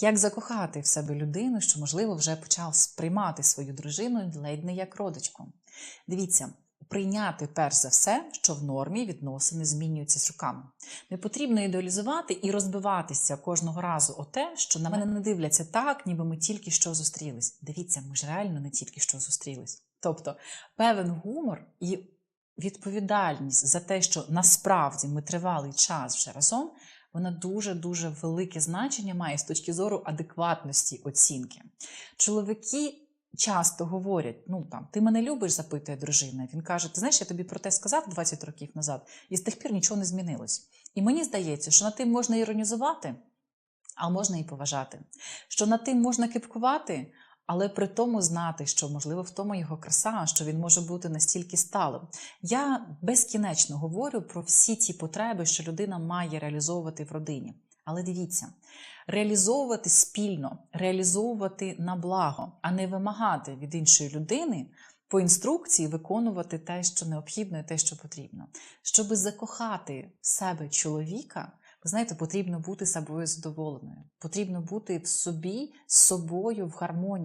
Як закохати в себе людину, що, можливо, вже почав сприймати свою дружину ледь не як родичку? Дивіться, прийняти перш за все, що в нормі відносини змінюються з роками. Не потрібно ідеалізувати і розбиватися кожного разу о те, що на мене не дивляться так, ніби ми тільки що зустрілись. Дивіться, ми ж реально не тільки що зустрілись. Тобто певен гумор і відповідальність за те, що насправді ми тривалий час вже разом, вона дуже-дуже велике значення має з точки зору адекватності оцінки. Чоловіки часто говорять: ну там, ти мене любиш, запитує дружина. Він каже: Ти знаєш, я тобі про те сказав 20 років назад, і з тих пір нічого не змінилось. І мені здається, що над тим можна іронізувати, а можна і поважати. Що над тим можна кипкувати, але при тому знати, що можливо в тому його краса, що він може бути настільки сталим. Я безкінечно говорю про всі ті потреби, що людина має реалізовувати в родині. Але дивіться, реалізовувати спільно, реалізовувати на благо, а не вимагати від іншої людини по інструкції виконувати те, що необхідно, і те, що потрібно. Щоб закохати в себе чоловіка, ви знаєте, потрібно бути собою задоволеною, потрібно бути в собі з собою в гармонії.